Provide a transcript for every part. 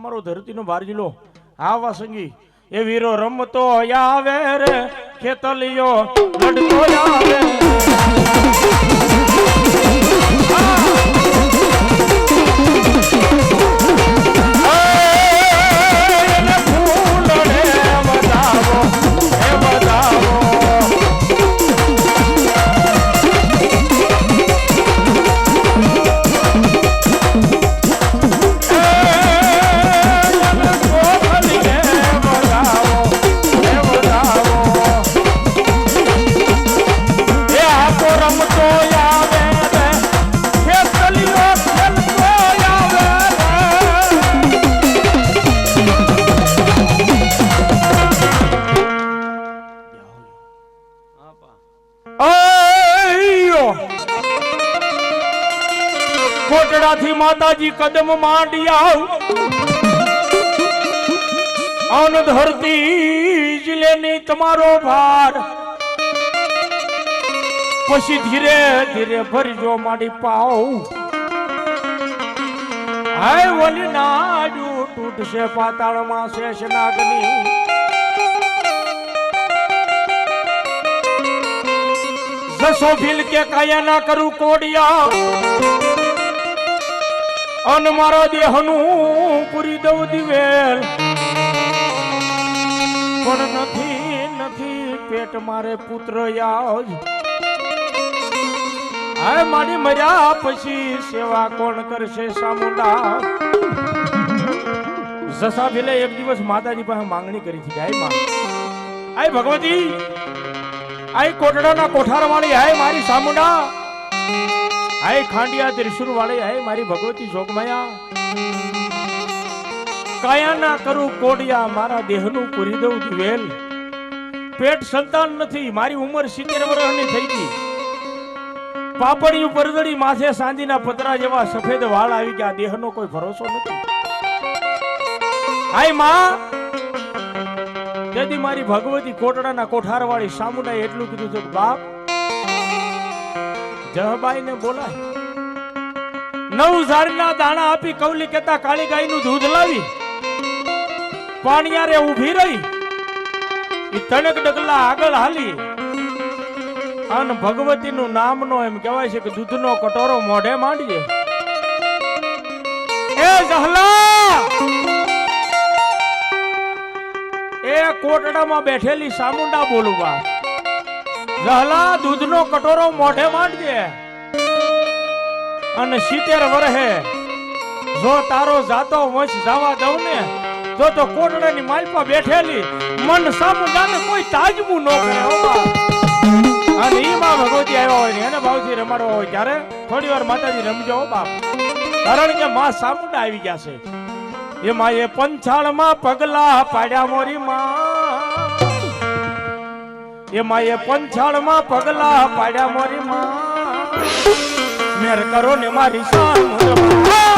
વા મારો ધરતીનો બાર જિલ્લો હા વાસંગી એ વીરો રમતો આવે રે, ખેતલિયો લડતો આવે માતાજી કદમ માંડી અન ધરતી જિલ્લેની તમારો ભાર. પછી ધીરે ધીરે ભરજો માડી પાવ હાય વલી નાજુ તૂટશે પાતાળમાં શેષ નાગની. જસો ભીલ કે કાયા ના કરું કોડિયા. અન મારા દેહનું પૂરી દઉં દિવેલ. પણ નથી નથી, પેટ મારે પુત્ર યાજ હાય મારી મર્યા પછી સેવા કોણ કરશે સામુંડા? જસા ભીલે એક દિવસ માતાજી પાસે માંગણી કરી હતી આયમાં આય ભગવતી આય કોટડાના કોઠાર વાળી હાય મારી સામુંડા. હાય ખાંડિયા ત્રિશુર વાળી હાય મારી ભગવતી જોગમાયા કાયા ના કરું કોડિયા, મારા દેહનું પૂરી દઉં દિવેલ. પેટ સંતાન નથી, મારી ઉંમર સિત્તેર વર્ષની થઈ ગઈ. પાપડિયું પરદડી માથે સાંજીના પતરા જેવા સફેદ વાળ આવી ગયા, દેહનો કોઈ ભરોસો નથી. હાયમાં, તેથી મારી ભગવતી કોટડાના કોઠારવાળી સામુના એટલું કીધું છે કે બાપ જહબાઈને બોલાય. નવ ઝાડના દાણા આપી કૌલી કેતા કાળી ગાયનું દૂધ લાવી. પાણીયારે ઊભી રહી. તણક ડગલા આગળ હાલી. અને ભગવતીનું નામનો એમ કહેવાય છે કે દૂધનો કટોરો મોઢે માંડીએ. એ જહલા! એ કોટડામાં બેઠેલી સામુંડા બોલુવા જહલા દૂધનો કટોરો મોઢે માંડજે. અને સિત્તેર વરહે જો તારો જાતો વંશ જવા દઉં ને તો તો કોટડાની માલપા બેઠેલી, મન સામુંડાને કોઈ તાજવું ન કરે. અને ઈ માં ભગવતી આવ્યા હોય ને, એને ભાવથી રમાડવા હોય ત્યારે થોડી વાર માતાજી રમજો બાપ. કારણ કે માં સામુંડા આવી ગયા છે. એમાં એ પંચાળમાં પગલા પાડ્યા મોરી માં. એમાં એ પંચાળમાં પગલા પાડ્યા મોરી માં મેર કરો ને મારી શાન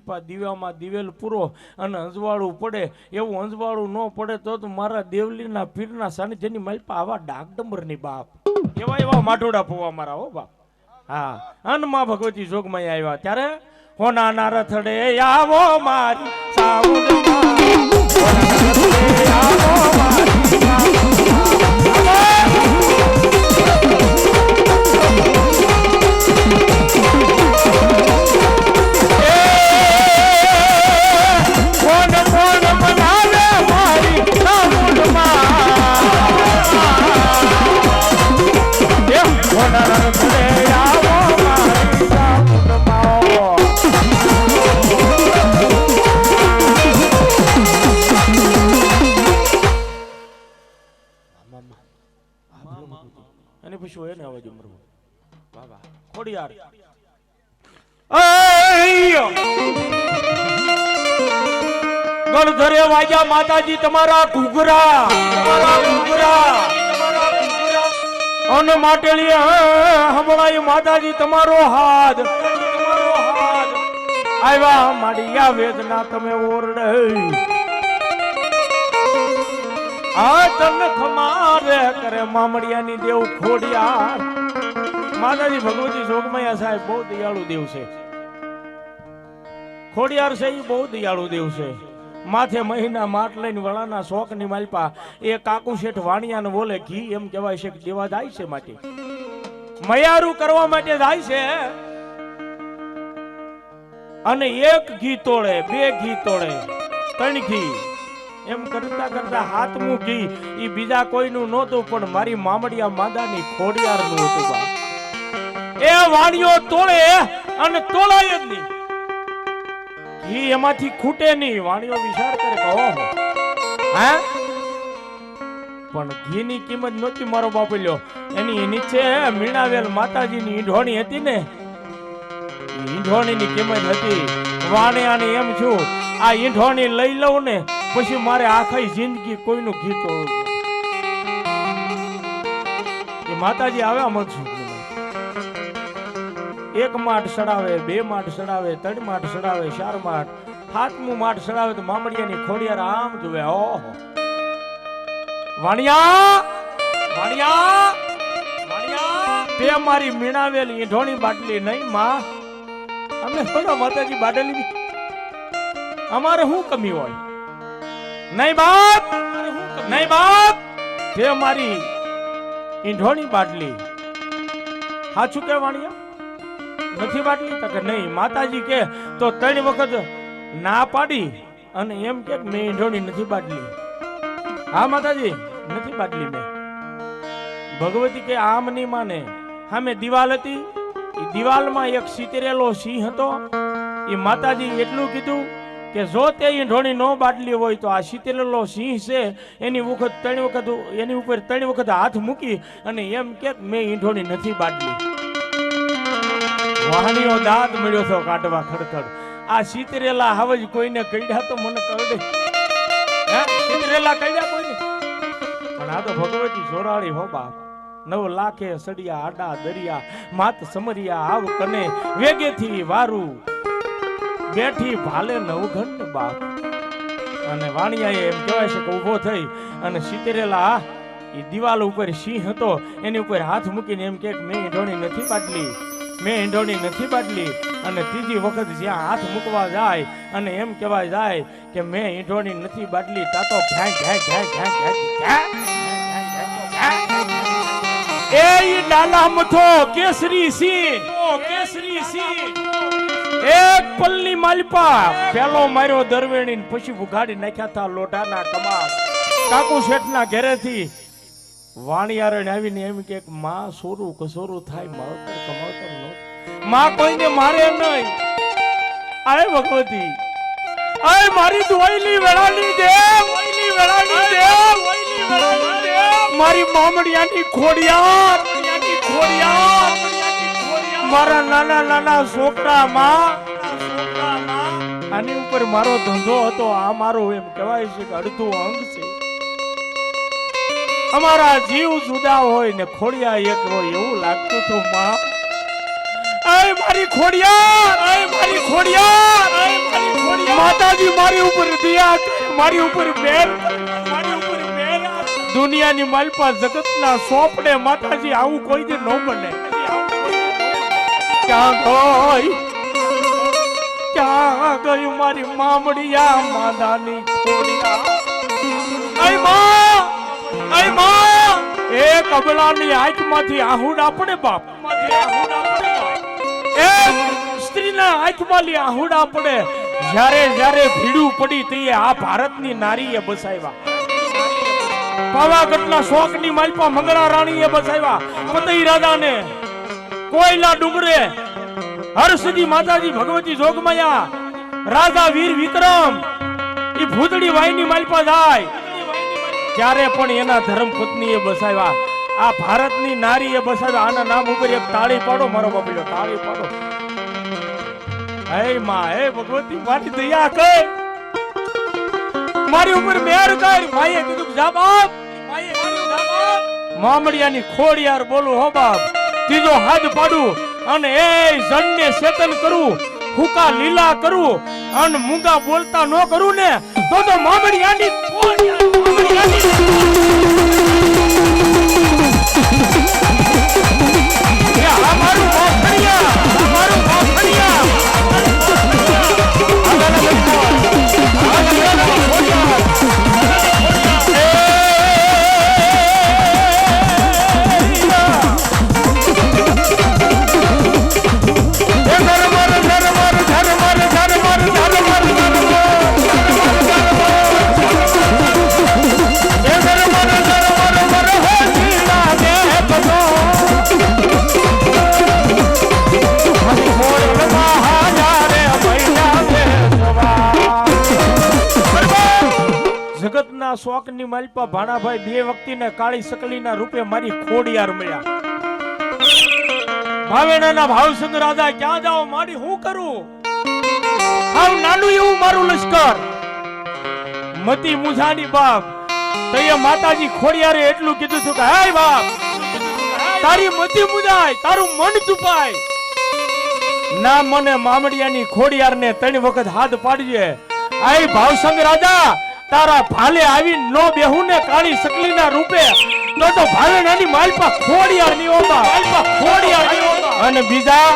મલપા દીવામાં દિવેલ પૂરો અને અંજવાળું પડે. એવું અંજવાળું ન પડે તો મારા દેવલીના પીરના સાનિધ્યની માલપા આવા ડાકડંબરની બાપ. એવા એવા માટોડા પોવા મારા હો બાપ. હા, અનમાં ભગવતી જોગમાં આવ્યા. ત્યારે હોનાના રથડે આવો મારી સાઉન્ડમાં આવો મારી અને પછી એને અવાજ ઉમરવો બાબા ખોડિયાર! ગણધરે વાજા માતાજી તમારા ઘૂઘરા. તમારા ઘૂઘરા. તમારા અને માટેલી હમણાં માતાજી તમારો હાથ. તમારો હાથ. આવ્યા માડિયા વેદના તમે ઓરડે એ માથે મહિના માટ લઈને વળાના શોખની માલપા. એ કાકુ શેઠ વાણિયાને બોલે, ઘી એમ કહેવાય છે કે દેવા જાય છે માટે. મયારું કરવા માટે જાય છે. અને એક ઘી તોડે, બે ઘી તોડે, ત્રણ ઘી. એમ કરતા કરતા હાથ મૂકી એ બીજા કોઈનું નહોતું પણ મારી મામડિયા માદાની ખોડિયારનું હતું બા. એ વાણીઓ તોળે અને તોળાય જ નહીં. ઘી એમાંથી ખૂટે નહીં. વાણીઓ વિચાર કરે કે હે? પણ ઘીની કિંમત નહોતી મારો બાપ લ્યો. એની નીચે મીણાવેલ માતાજીની ઈંઢોણી હતી ને? ઈંઢોણીની કિંમત હતી. વાણિયાની એમ છું. આ ઈંઢોણી લઈ લઉં ને પછી મારે આખી જિંદગી કોઈનું ગીત એ માતાજી આવ્યા મનસુખ એક માઠ સડાવે, બે માઠ સડાવે, ત્રણ માઠ સડાવે, ચાર માઠ સાતમું માઠ સડાવે તો મામડિયાની ખોડિયાર આમ જોવે, ઓહો. વાણિયા વાણિયા વાણિયા. તે મારી મીણાવેલી ઈંઢોણી બાટલી નહીં માં. અમે થોડા માતાજી બાટલી. અમારે શું કમી હોય? નહીં બાપ! નહીં બાપ! તે મારી ઈંઢોણી બાટલી. સાચું કે વાણિયા? નથી બાટલી? તો કે નહીં. માતાજી કે તો ત્રણ વખત ના પાડી અને એમ કે મેં ઈંઢોણી નથી બાટલી. હા, માતાજી? નથી બાટલી મેં. ભગવતી કે આમ નહીં માને. સામે દિવાલ હતી. દિવાલમાં એક સિતરેલો સિંહ હતો. એ માતાજી એટલું કીધું કે જો તે ઈંઢોણી નો બાટલી હોય તો આ શીતેલો સિંહ છે, એની વખત ત્રણ વખત એની ઉપર ત્રણ વખત હાથ મૂકી અને એમ કે મેં ઈંઢોણી નથી બાટલી. વાહણીઓ દાંત મળ્યો છો કાઢવા ખડખડ. આ સિતરેલા હવજ કોઈને કઈડ્યા તો મને કરડે હે? શીતરેલા કઈડ્યા કોઈને? પણ આ તો ભગવતી જોરાળી હો બાપ. નવ લાખે સડિયા આડા દરિયા, માત સમરિયા આવ કને, વેગેથી વારું. બેઠી ભાલે નવઘન બાપ અને વાણિયાએ એમ કહેવાય છે કે ઊભો થઈ અને સિતરેલા એ દિવાલ ઉપર સિંહ હતો એની ઉપર હાથ મૂકીને એમ કે મેં ઈંઢોણી નથી પાટલી મેં ઈંઢોણી નથી પાટલી અને ત્રીજી વખત જ્યાં હાથ મૂકવા જાય અને એમ કહેવાય જાય કે મેં ઈંઢોણી નથી બાટલી તા તો ઘ્યાં ઘ્યાં ઘ્યાં ઘ્યાં ઘ્યાં એ ડાલા મથો કેસરી સિંહ કેસરી સિંહ એક પલની માલપા પેલો માર્યો દરવેણી પછી ઉઘાડી નાખ્યા હતા લોઢાના કમાલ કાકુ શેઠના ઘરેથી વાણિયારણ આવીને એમ કે માં સોરું કસોરું થાય માવતર કમાવતર નો. માં કોઈને મારે નહીં. આય ભગવતી. આય મારી દુવાઈલી વેળાની દેવ વઈલી વેળાની દેવ. વઈલી વેળાની દેવ. મારી મામડિયાની ખોડિયાર. ખોડિયાર. મારા નાના નાના છોકરા માં આની ઉપર મારો ધંધો હતો, આ મારો એમ કહેવાય છે કે અડધું અંગ છે. અમારા જીવ જુદા હોય ને ખોડિયા એક હોય એવું લાગતું હતું માં. આય મારી માતાજી મારી ઉપર મારી ઉપર ઉપર દુનિયાની માલપા જગતના સોપડે માતાજી આવું કોઈ દી ન બને. ક્યાં ગઈ? ક્યાં ગઈ મારી મામડિયા માદાની ખોડિયા આયમાં! આયમાં! એ આહુડા પડે બાપ. એ સ્ત્રીના આંખમાંથી આહુડ પડે જ્યારે જ્યારે ભીડું પડી તે આ ભારતની નારીએ બસાવ્યા. પાવાગઢના શોકની માલપા મંગળા રાણીએ બસાવ્યા. પતઈ રાજાને કોયલા ડુંગરે હરસિદ્ધિ માતાજી ભગવતી જોગમાયા, રાજા વીર વિક્રમ એ ભૂતડી વાયની માલપા જાય. ત્યારે પણ એના ધર્મ પત્નીએ બસાવ્યા, આ ભારતની નારીએ બસાવ્યા, આના નામ ઉપર એક તાળી પાડો, મારો બાપડો તાળી પાડો. હે માં, હે ભગવતી, મારી દયા કર. મારી ઉપર મેર કર. માએ કીધું જા બાપ માએ કીધું જા બાપ. મામડિયાની ખોડિયાર બોલું, હો બાપ. ત્રીજો હાથ પાડું અને એ જણને ચેતન કરું, હુકા લીલા કરું અને મૂંગા બોલતા ન કરું ને, તો તો મામડી આની મામડિયાની એ શોકની માલપા ભાણાભાઈ બે વ્યક્તિને કાળી સકલીના રૂપે મારી ખોડિયાર મળ્યા. ભાવેણાના ભાવસંગ રાજા, ક્યાં જાઓ? મારી હું કરું? હાવ નાનું એવું મારું લશ્કર. મતી મુઝાની બાપ, તઈએ માતાજી ખોડિયારે એટલું કીધું હતું કે, હાય બાપ, તારી મતી મુજાય તારું મન ચૂપાય ના મને મામડિયાની ખોડિયારને ત્રણ વખત હાથ પાડજે. આય ભાવસંગ રાજા તારા ભાલે આવી નો બેહુ ને કાળી સકલીના રૂપે તો તો ભાવેણાની માલપા ખોડિયા ની ઓબા માલપા ખોડિયા ની ઓબા અને બીજા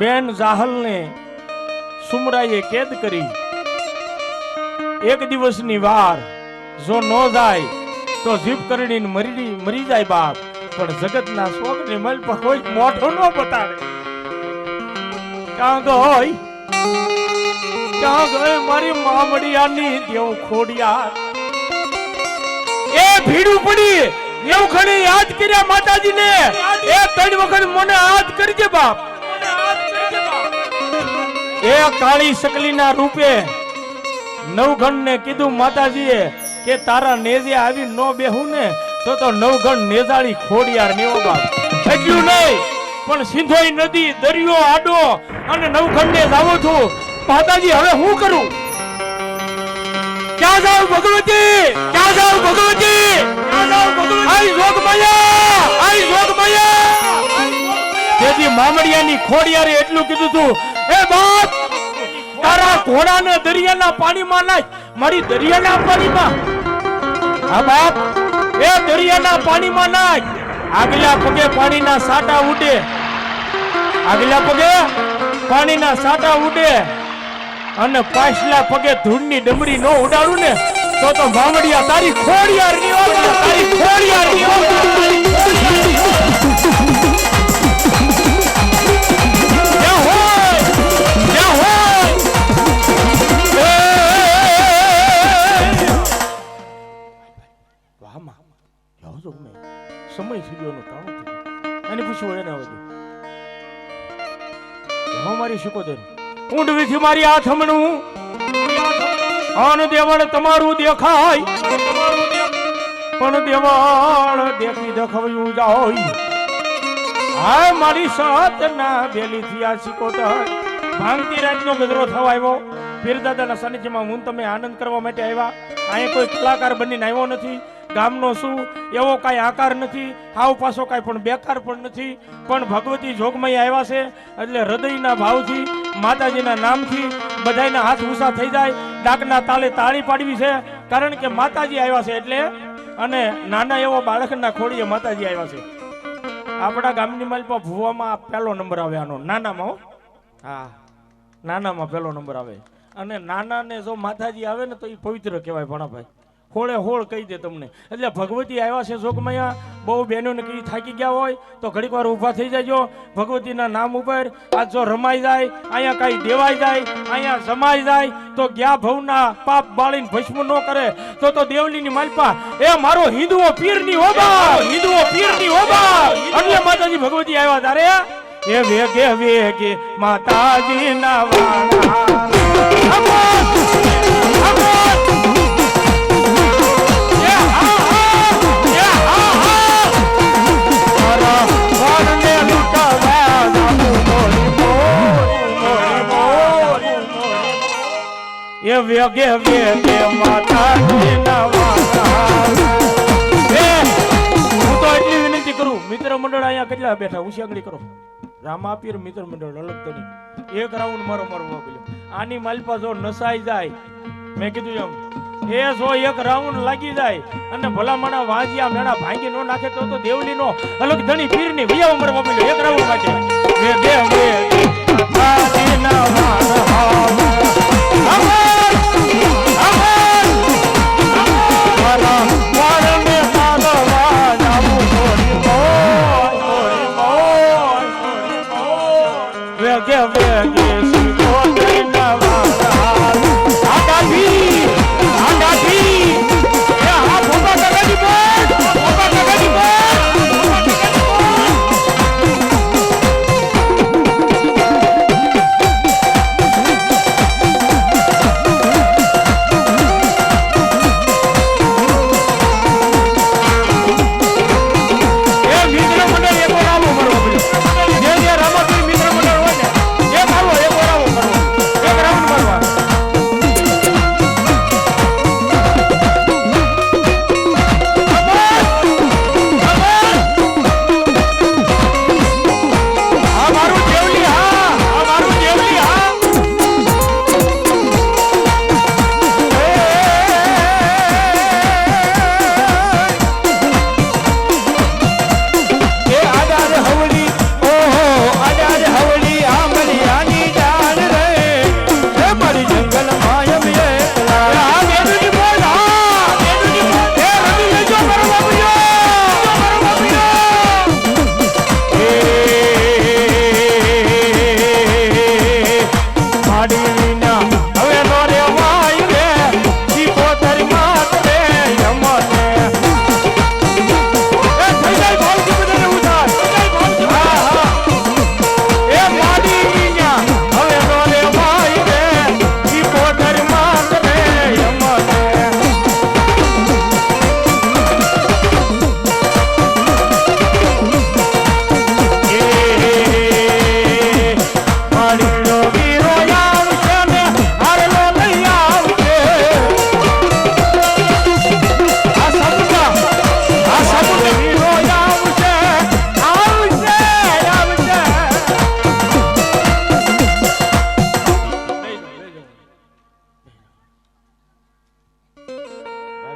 બેન જાહલ ને સુમરાએ કેદ કરી. એક દિવસની વાર જો ન જાય, તો જીભ કરડીને મરી મરી જાય બાપ. પણ જગતના શોખ ને પર કોઈ મોઢો ન બતાડે તો ગઈ ક્યાં ગઈ મારી મામડિયાની દેવ ખોડિયાર. એ કીધું માતાજીએ કે તારા નેજે આવી નો બેહું ને, તો તો નવઘણ નેજાળી ખોડિયાર નેવો બાપ. એટલું નહીં, પણ સિંધોઈ નદી, દરિયો, આડો અને નવખંડે જાવો છું. માતાજી, હવે હું કરું? ક્યાં જાઉં ભગવતી? ક્યાં જાઉં ભગવતી? આઈ જોગમાયા આઈ જોગમાયા. તેથી મામડિયાની ખોડિયારે એટલું કીધું તું, એ બાપ, તારા ઘોડાને દરિયાના પાણીમાં નાખ, મારી દરિયાના પાણીમાં. હા, બાપ, એ દરિયાના પાણીમાં નાખ. આગલા પગે પાણીના સાટા ઉડે. આગલા પગે પાણીના સાટા ઉડે. અને પાછલા પગે ધૂળની ડમરી નો ઉડાડું ને તો તો ભામડિયા તારી ખોડિયાર ની તારી ખોડિયાર સમય થઈ ગયો એનો તાણું અને પૂછ્યું એને હવે મારી શિકોતેર. ઊંડવીથી મારી આ થમણું. અન દેવળ તમારું દેખાય. પણ દેવળ દેખી દખવ્યું જાય. હા મારી સાતના બેલી થી આ શિકોતર. ભાંગતી રાતનો ગજરો થવા આવ્યો. પીરદાદાના સાનિધ્યમાં હું તમે આનંદ કરવા માટે આવ્યા. અહીંયા કોઈ કલાકાર બનીને આવ્યો નથી. ગામનો શું એવો કાંઈ આકાર નથી હાવ પાછો કાંઈ પણ બેકાર પણ નથી. પણ ભગવતી જોગમય આવ્યા છે એટલે હૃદયના ભાવથી માતાજીના નામથી બધાના હાથ ઊંચા થઈ જાય ડાકના તાલે તાળી પાડવી છે કારણ કે માતાજી આવ્યા છે એટલે અને નાના એવો બાળકના ખોડીએ માતાજી આવ્યા છે. આપણા ગામની માલપા ભુવામાં પહેલો નંબર આવે આનો નાનામાં હો. હા. નાનામાં પહેલો નંબર આવે. અને નાનાને જો માતાજી આવે ને તો એ પવિત્ર કહેવાય ભણાભાઈ. હોળે હોળ કહી દે તમને. એટલે ભગવતી આવ્યા છે જોગમૈયા બહુ બહેનોને કઈ થાકી ગયા હોય તો ઘડીક વાર ઊભા થઈ જજો. ભગવતીના નામ ઉપર આ જો રમાઈ જાય અહીંયા કાંઈ દેવાઈ જાય અહીંયા જમાઈ જાય તો ગયા ભવના પાપ બાળીને ભસ્મ ન કરે. તો તો દેવલીની માલપા એ મારો હિન્દુઓ પીરની હોબા હિન્દુઓ પીરની હોબા એટલે માતાજી ભગવતી આવ્યા તારે એ વેગે વેગે માતાજીના વાળા માતાજીના વાળા એ, હું તો એટલી વિનંતી કરું, મિત્ર મંડળ અહીંયા કેટલા બેઠા? ઉશિયાગડી કરો? રામાપીર મિત્ર મંડળ, અલગ તરી એક રાઉન્ડ મારો મારો મોકલ્યો આની માલપા જો નસાઈ જાય, મેં કીધું એમ. એ જો એક રાઉન્ડ લાગી જાય, અને ભલામણા વાંજિયા ભાંગી નો નાખે તો તો દેવલી નો અલગ ધણી પીરની વિયા ઉમર મોકલ્યો એક રાઉન્ડ માટે. વે દે વે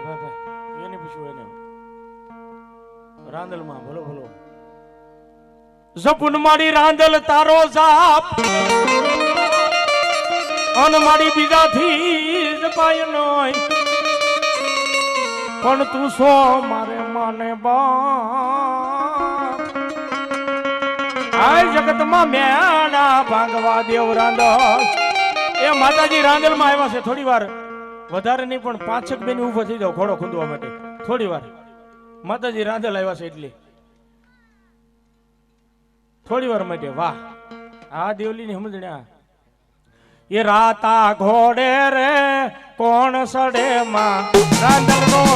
ભાઈ ભાઈ ભાઈ, એને પૂછ્યું એને. રાંદલમાં બોલો બોલો જપુન મારી રાંદલ તારો જાપ. અન મારી બીજાથી જપાય નોય. પણ તું સો મારે માને બાય આ જગતમાં મેણા ભાંગવા દેવ રાંદલ. એ માતાજી રાંદલમાં આવ્યા છે થોડી વાર વધારે નહીં, પણ પાંચક બેન ઊભો થઈ જાવ ઘોડો ખૂંદવા માટે. થોડી વાર. માતાજી રાંદલ આવ્યા છે એટલે. થોડી વાર માટે, વાહ. આ દેવલી ની સમજણ્યા એ રાતા ઘોડે રે, કોણ સડે માં? રાંદલ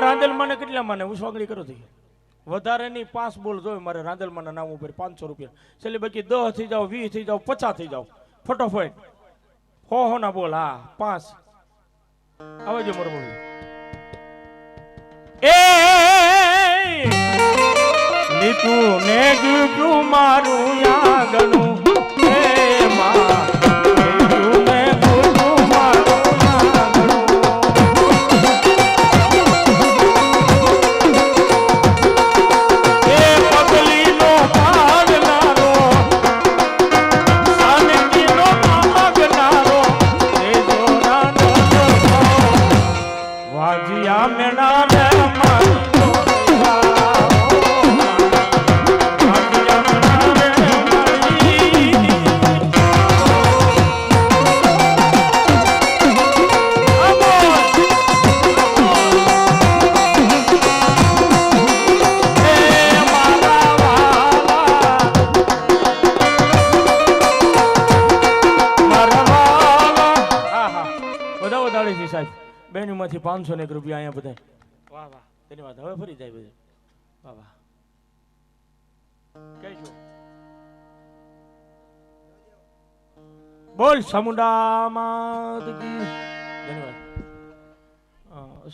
રાંદલ મને કેટલા માને સોગડી કરું છું વધારે નહીં પાંચ બોલ જોઈ મારે રાંદલમાના નામ ઉપર પાંચસો રૂપિયા છેલ્લે બાકી દસ થઈ જાઓ વીસ થઈ જાઓ પચાસ થઈ જાઓ ફટોફટ હો હો ના બોલ હા પાંચ આવજો મારો બોલ એ લીધું ને ગયું મારું આગળ હે માં વાજિયા મેણા રે પાંચસો ને એક રૂપિયા અહીંયા બધા. વાહ વાહ. ધન્યવાદ હવે ફરી જાય બધું. વાહ વાહ. કહેજો. બોલ ધન્યવાદ